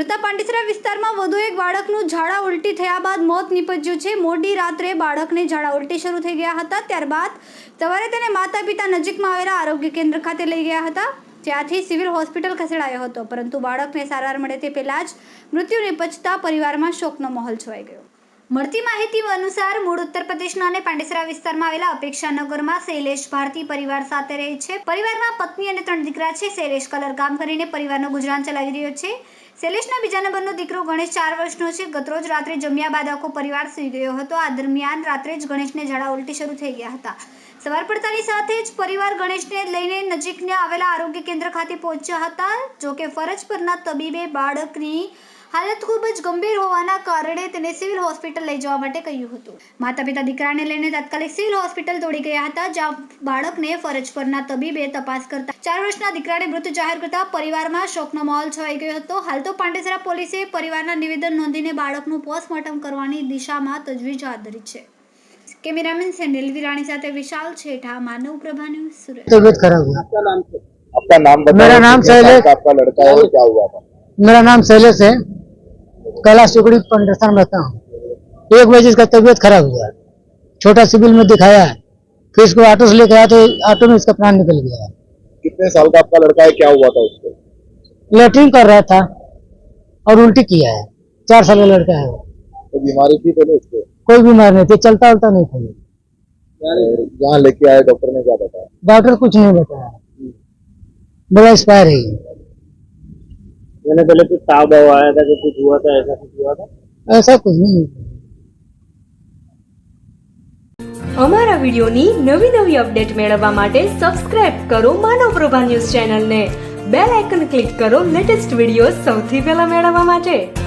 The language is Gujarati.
સુરતના પાંડેસરા વિસ્તારમાં વધુ એક બાળકનું ઝાડા ઉલટી થયા બાદ મોત નીપજ્યું છે. મોડી રાત્રે બાળકને ઝાડા ઉલટી શરૂ થઈ ગયા હતા. ત્યારબાદ સવારે તેને માતા પિતા નજીકમાં આવેલા આરોગ્ય કેન્દ્ર ખાતે લઈ ગયા હતા. ત્યાંથી સિવિલ હોસ્પિટલ ખસેડાયો હતો. પરંતુ બાળકને સારવાર મળે તે પહેલાં જ મૃત્યુ નિપજતા પરિવારમાં શોકનો માહોલ છવાઈ ગયો. મળતી માહિતી અનુસાર મૂળ ઉત્તર પ્રદેશના અને પાંડેસરા વિસ્તારમાં આવેલા અપેક્ષાનગરમાં શૈલેષ ભારતી પરિવાર સાથે રહે છે. પરિવારમાં પત્ની અને ત્રણ દીકરા છે. શૈલેષ કલર કામ કરીને પરિવારનો ગુજરાન ચલાવી રહ્યો છે. શૈલેષના બીજા નંબરનો દીકરો ગણેશ ચાર વર્ષનો છે. ગતરોજ રાત્રે જમ્યા બાદ આખો પરિવાર સૂઈ ગયો હતો. આ દરમિયાન રાત્રે જ ગણેશને ઝાડા ઉલટી શરૂ થઈ ગયા હતા. સવાર પડતાની સાથે જ પરિવાર ગણેશને લઈને નજીકના આવેલા આરોગ્ય કેન્દ્ર ખાતે પહોંચ્યા હતા. જોકે ફરજ પરના તબીબે બાળકની હાલત ખૂબ જ ગંભીર હોવાના કારણે તેને સિવિલ હોસ્પિટલ લઈ જવા માટે કહ્યું હતું માતા પિતા દીકરાને લઈને તાત્કાલિક સિવિલ હોસ્પિટલ દોડી ગયા હતા જ્યાં બાળકને ફરજ પરના તબીબે તપાસ કરતા ચાર વર્ષના દીકરાને મૃત જાહેર કરતા પરિવારમાં શોકનો માહોલ છવાઈ ગયો હતો હાલ તો પાંડેસરા પોલીસે પરિવારના નિવેદન નોંધીને બાળકનું પોસ્ટમોર્ટમ કરવાની દિશામાં તજવીજ હાથ ધરી છે કેમેરામેન સેન્ડેલ વિરાણી સાથે વિશાલ છેઠા માનવ પ્રભા ન્યૂઝ સુરત तबीयत खराब हुआ आपका नाम आपका नाम बताओ मेरा नाम कितने साल शैलेश। का आपका लड़का है और क्या हुआ था मेरा नाम शैलेश है कैलाश टुकड़ी पंडरसान में रहता हूँ। एक बजे इसका तबीयत खराब हुआ छोटा सिविल में दिखाया है फिर इसको ऑटो से लेकर आया तो ऑटो में इसका प्राण निकल गया कितने साल का आपका लड़का है? क्या हुआ था उसको? लेटरिन कर रहा था और उल्टी किया है। चार साल का लड़का है वो। तो बीमारी थी पहले उसको? कोई बीमार नहीं थी चलता उलता नहीं था। यहाँ लेके आए डॉक्टर ने क्या बताया? डॉक्टर कुछ नहीं बताया। बड़ा एक्सपायर है। मैंने पहले कुछ ताव बाव आया था कि कुछ हुआ था ऐसा कुछ हुआ था ऐसा कुछ नहीं અમારા વિડિયોની નવી નવી અપડેટ મેળવવા માટે સબસ્ક્રાઇબ કરો માનવ પ્રભા ન્યૂઝ ચેનલને બેલ આઇકન ક્લિક કરો લેટેસ્ટ વિડીયો સૌથી પહેલા મેળવવા માટે